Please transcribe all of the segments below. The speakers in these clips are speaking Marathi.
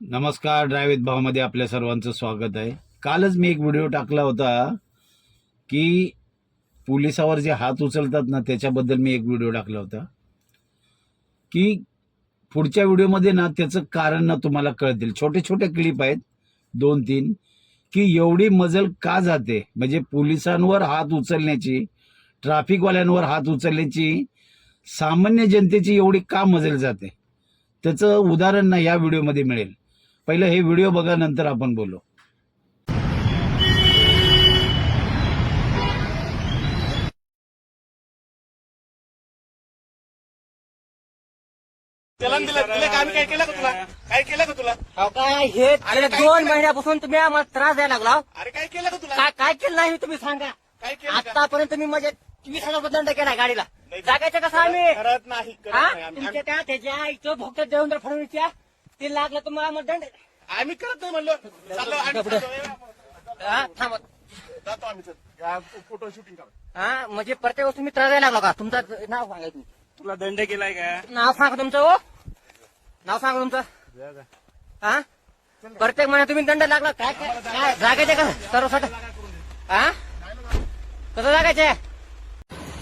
नमस्कार ड्रायव्हित भावमध्ये आपल्या सर्वांचं स्वागत आहे. कालच मी एक व्हिडिओ टाकला होता की पोलिसावर जे हात उचलतात ना त्याच्याबद्दल मी एक व्हिडिओ टाकला होता. की पुढच्या व्हिडिओमध्ये ना त्याचं कारण ना तुम्हाला कळतील. छोटे छोटे क्लिप आहेत दोन तीन की एवढी मजल का जाते? म्हणजे पोलिसांवर हात उचलण्याची ट्रॅफिकवाल्यांवर हात उचलण्याची सामान्य जनतेची एवढी का मजल जाते? त्याचं उदाहरण ना या व्हिडिओमध्ये मिळेल. पहिलं हे व्हिडिओ बघा नंतर आपण बोलू. दिलं. काय केलं का तुला? काय केलं का तुला? अहो, काय हे अरे काय दोन केलं? महिन्यापासून तुम्ही आम्हाला त्रास द्यायला लागला अरे काय केलं का तुला? काय काय केलं नाही तुम्ही सांगा. काय केलं का? आतापर्यंत तुम्ही म्हणजे वीस हजार रुपये दंड केला गाडीला. नाही, जागायचं कसं आम्ही? करत नाही करत हा? नाही. आम्ही तुमच्या त्या त्याच्या इथं फक्त देवेंद्र फडणवीसच्या ते लागलं तुम्हाला मग दंड. आम्ही करत नाही म्हणलो. चाललो आम्ही पुढे. चाललो. हा, थांबा. जातो आम्ही चल. फोटो शूटिंग करा. हा म्हणजे प्रत्येक वेळेस तुम्ही त्रास द्यायला लागला का? तुमचं नाव सांगा तुम्ही. तुला दंड केलाय का? नाव सांगा तुमचं हो. नाव सांगा तुमचं. हा? प्रत्येक महिन्यात तुम्ही दंड लागला. काय काय काय जागायचे का? सर्वसाठी हा? कसं जागायचे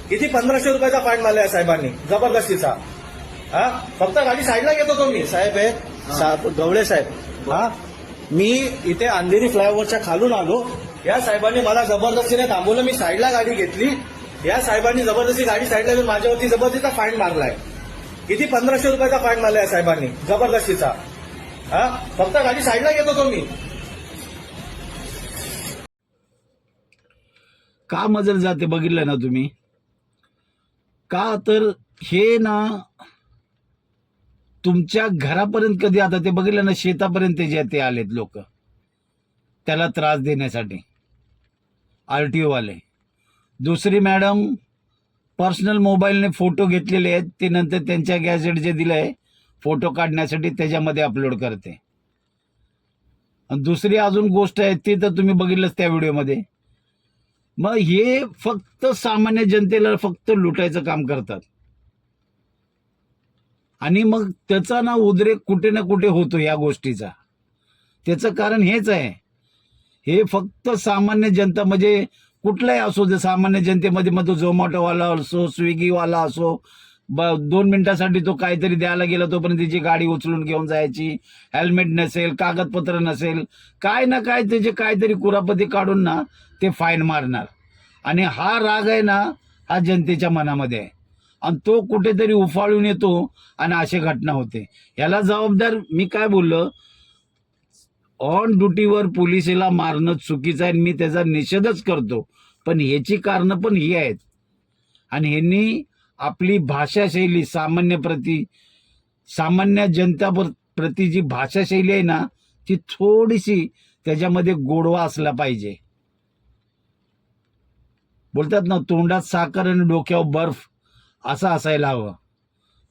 किती पंधराशे रुपयाचा फाईन मारलाय साहेबांनी. जबरदस्तीचा. हा? फक्त गाडी साईडला घेतो तो मी साहेब आहेत सा- गवळे साहेब. हा? मी इथे अंधेरी फ्लायओव्हरच्या खालून आलो. या साहेबांनी मला जबरदस्तीने थांबवलं. मी साईडला गाडी घेतली. या साहेबांनी जबरदस्ती गाडी साईडला घेऊन माझ्यावरती जबरदस्तीचा फाईन मारलाय. किती? पंधराशे रुपयाचा फाईन मारलाय साहेबांनी. जबरदस्तीचा. हा? फक्त गाडी साईडला घेतो होतो मी. का मजल जाते बघितलं ना तुम्ही? का तर हे ना तुमच्या घरापर्यंत कधी आता ते बघितलं ना शेतापर्यंत जे ते आलेत लोक. त्याला त्रास देण्यासाठी. आर टी ओवाले दुसरी मॅडम पर्सनल मोबाईलने फोटो घेतलेले आहेत. ते नंतर त्यांच्या गॅजेट जे दिलं आहे फोटो काढण्यासाठी त्याच्यामध्ये अपलोड करते. आणि दुसरी अजून गोष्ट आहे ती तर तुम्ही बघितलंच त्या व्हिडिओमध्ये. मग हे फक्त सामान्य जनतेला फक्त लुटायचं काम करतात. आणि मग त्याचा ना उद्रेक कुठे ना कुठे होतो या गोष्टीचा. त्याचं कारण हेच आहे. हे फक्त सामान्य जनता म्हणजे कुठलाही असो जे सामान्य जनतेमध्ये मग तो झोमॅटोवाला असो स्विगीवाला असो ब दोन मिनिटासाठी तो काहीतरी द्यायला गेला तोपर्यंत त्याची गाडी उचलून घेऊन जायची. हेल्मेट नसेल कागदपत्र नसेल काय ना काय त्याचे काहीतरी कुरापती काढून ना ते फाईन मारणार. आणि हा राग आहे ना हा जनतेच्या मनामध्ये आहे. आणि तो कुठेतरी उफाळून येतो आणि अशी घटना होते. याला जबाबदार मी काय बोललो? ऑन ड्युटीवर पोलिसेला मारणं चुकीचं आहे आणि मी त्याचा निषेधच करतो. पण ह्याची कारणं पण ही आहेत. आणि ह्यांनी आपली भाषाशैली सामान्य प्रती सामान्य जनता प्रती जी भाषाशैली आहे ना ती थोडीशी त्याच्यामध्ये गोडवा असला पाहिजे. बोलतात ना तोंडात साखर आणि डोक्यावर बर्फ. असं असायला हवं.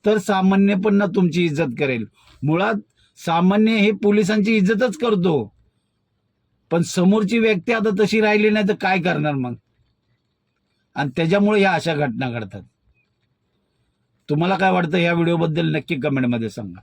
तर सामान्य पण ना तुमची इज्जत करेल. मुळात सामान्य हे पोलिसांची इज्जतच करतो. पण समोरची व्यक्ती आता तशी राहिली नाही तर काय करणार मग? आणि त्याच्यामुळे ह्या अशा घटना घडतात. तुम्हाला काय वाटतं या व्हिडिओबद्दल नक्की कमेंटमध्ये सांगा.